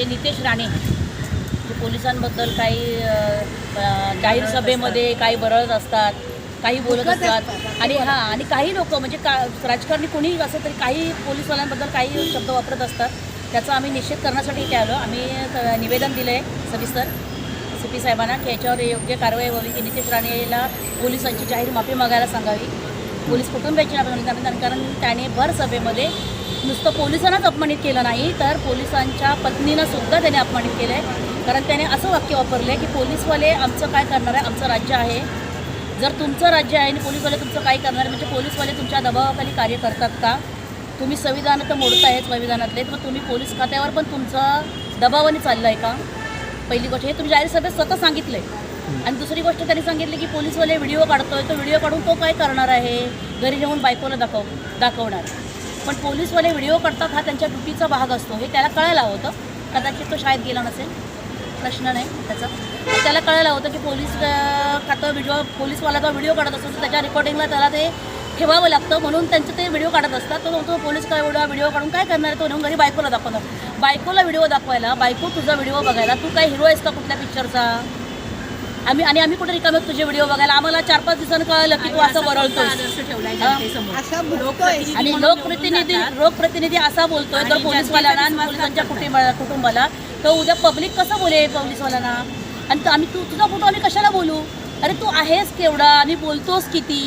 जे नितेश राणे जे पोलिसांबद्दल काही जाहीर सभेमध्ये काही बरळत असतात काही बोलत असतात. आणि हां आणि काही लोक म्हणजे का राजकारणी कोणीही असं तरी काही पोलीसवाल्यांबद्दल काही शब्द वापरत असतात. त्याचा आम्ही निषेध करण्यासाठी इथे आलो. आम्ही निवेदन दिलं आहे सविस्तर सी पी साहेबांना की याच्यावर योग्य कारवाई व्हावी की नितेश राणेला पोलिसांची जाहीर माफी मागायला सांगावी. पोलीस कुटुंबियाची माफी मागावी कारण त्याने भर सभेमध्ये नुसतं पोलिसांनाच अपमानित केलं नाही तर पोलिसांच्या पत्नीनं सुद्धा त्याने अपमानित केलं आहे कारण त्याने असं वाक्य वापरलं आहे की पोलीसवाले आमचं काय करणार आहे? आमचं राज्य आहे. जर तुमचं राज्य आहे आणि पोलीसवाले तुमचं काय करणार आहे? म्हणजे पोलीसवाले तुमच्या दबावाखाली कार्य करतात का? तुम्ही संविधान तर मोडतायच संविधानातले तर तुम्ही पोलीस खात्यावर पण तुमचं दबावाने चाललं आहे का? पहिली गोष्ट हे तुम्ही जाहीर सभेत स्वतः सांगितलं आहे आणि दुसरी गोष्ट त्यांनी सांगितली की पोलीसवाले व्हिडिओ काढतोय तो व्हिडिओ काढून तो काय करणार आहे? घरी जाऊन बायकोला दाखव दाखवणार. पण पोलीसवाले व्हिडिओ काढतात हा त्यांच्या ड्युटीचा भाग असतो. हे त्याला कळायला होतं. कदाचित तो शाळेत गेला नसेल. प्रश्न नाही त्याचा. त्याला कळायला होतं की पोलीस खातं व्हिडिओ पोलीसवाला जो व्हिडिओ काढत असतो. तर त्याच्या रेकॉर्डिंगला त्याला ते ठेवावं लागतं. म्हणून त्यांचं ते व्हिडिओ काढत असतात. तो तो पोलीस काय एवढा व्हिडिओ काढून काय करणार आहे? तो नेऊन घरी बायकोला दाखवणार. बायकोला व्हिडिओ दाखवायला बायको तुझा व्हिडिओ बघायला. तू काय हिरो आहेस का कुठल्या पिक्चरचा आम्ही आणि आम्ही कुठे रिकामे आहोत तुझे व्हिडिओ बघायला. आम्हाला चार पाच दिवसांनी कळलं की तू असं बरळतोय आणि लोकप्रतिनिधी लोकप्रतिनिधी असा बोलतोय तर पोलीसवाल्यांना आणि पोलिसांच्या कुटुंबा कुटुंबाला तर उद्या पब्लिक कसं बोले पोलीसवाल्यांना? आणि आम्ही तू तुझा फोटो आम्ही कशाला बोलू? अरे तू आहेस केवढा? आणि बोलतोस किती?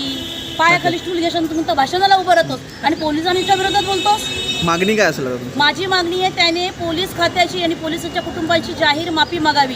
पायाखाली स्टूल घेशान तुम्ही तर भाषणाला उभं राहतोस. आणि पोलिसांच्या विरोधात बोलतोस? मागणी काय असेल? माझी मागणी आहे त्याने पोलीस खात्याची आणि पोलिसांच्या कुटुंबाची जाहीर माफी मागावी.